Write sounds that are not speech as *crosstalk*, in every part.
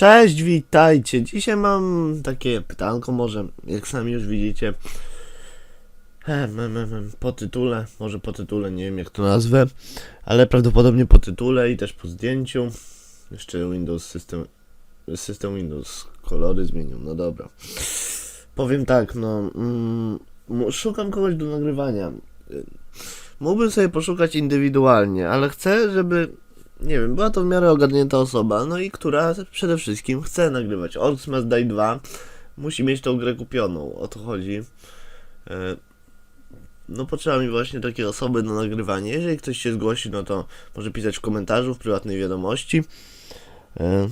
Cześć, witajcie. Dzisiaj mam takie pytanko, może jak sami już widzicie. Po tytule, może po tytule, nie wiem jak to nazwę, ale prawdopodobnie po tytule i też po zdjęciu. Jeszcze Windows system, system Windows, kolory zmienią, no dobra. Powiem tak, no, mm, szukam kogoś do nagrywania. Mógłbym sobie poszukać indywidualnie, ale chcę, żeby nie wiem, była to w miarę ogarnięta osoba, no i która przede wszystkim chce nagrywać. Orcs Must Die 2 musi mieć tą grę kupioną, o to chodzi. E, No potrzeba mi właśnie takiej osoby do nagrywania. Jeżeli ktoś się zgłosi, no to może pisać w komentarzu, w prywatnej wiadomości. E,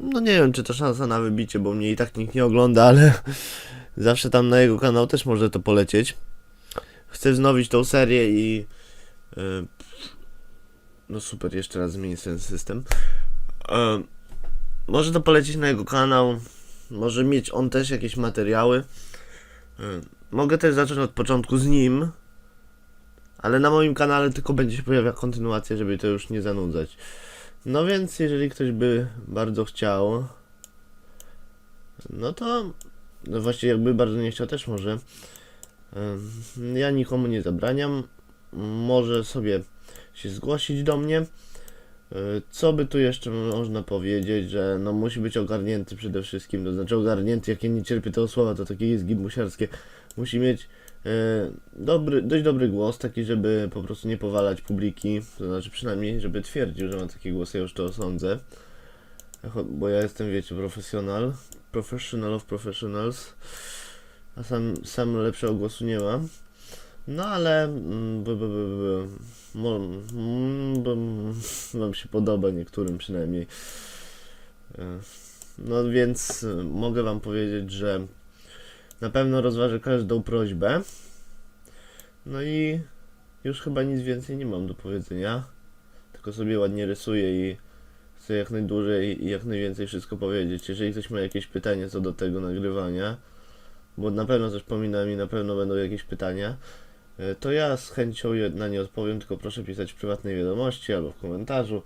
No nie wiem, czy to szansa na wybicie, bo mnie i tak nikt nie ogląda, ale *laughs* zawsze tam na jego kanał też może to polecieć. Chcę wznowić tą serię i e, no super, jeszcze raz zmienię ten system. E, może to polecieć na jego kanał. Może mieć on też jakieś materiały. E, mogę też zacząć od początku z nim. Ale na moim kanale tylko będzie się pojawiała kontynuacja, żeby to już nie zanudzać. No więc, jeżeli ktoś by bardzo chciał, no to no właściwie jakby bardzo nie chciał, też może. E, Ja nikomu nie zabraniam. Może sobie się zgłosić do mnie. Y, Co by tu jeszcze można powiedzieć, że no musi być ogarnięty przede wszystkim, to znaczy ogarnięty, jak ja nie cierpię tego słowa, to takie jest musiarskie. Musi mieć y, dobry, dość dobry głos, taki, żeby po prostu nie powalać publiki, to znaczy przynajmniej, żeby twierdził, że ma taki głos, ja już to sądzę. Cho- Bo ja jestem, wiecie, profesjonal, professional of professionals, a sam, sam lepszego głosu nie mam. No ale mo, mm, mm, wam się podoba niektórym przynajmniej. E, No więc e, mogę wam powiedzieć, że na pewno rozważę każdą prośbę. No i już chyba nic więcej nie mam do powiedzenia. Tylko sobie ładnie rysuję i chcę jak najdłużej i jak najwięcej wszystko powiedzieć. Jeżeli ktoś ma jakieś pytanie co do tego nagrywania, bo na pewno coś pominąłem i na pewno będą jakieś pytania, to ja z chęcią na nie odpowiem, tylko proszę pisać w prywatnej wiadomości albo w komentarzu.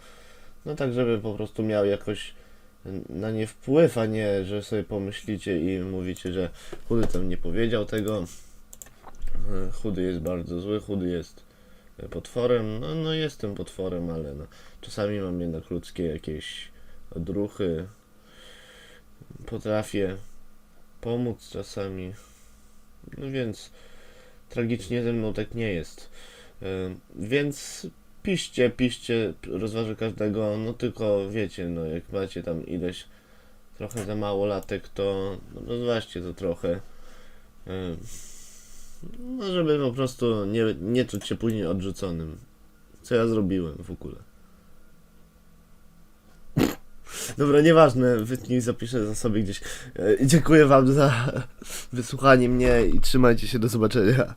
No tak, żeby po prostu miał jakoś na nie wpływ, a nie, że sobie pomyślicie i mówicie, że chudy tam nie powiedział tego. E, Chudy jest bardzo zły, chudy jest e, potworem. No, no jestem potworem, ale no, czasami mam jednak ludzkie jakieś odruchy. Potrafię pomóc czasami. No więc tragicznie mną tak nie jest. E, Więc piszcie, piszcie, rozważę każdego, no tylko wiecie, no jak macie tam ileś trochę za mało latek, to rozważcie to trochę. E, No żeby po prostu nie, nie czuć się później odrzuconym. Co ja zrobiłem w ogóle. Dobra, nieważne, wytnij, zapiszę za sobie gdzieś. E, Dziękuję wam za wysłuchanie mnie i trzymajcie się, do zobaczenia.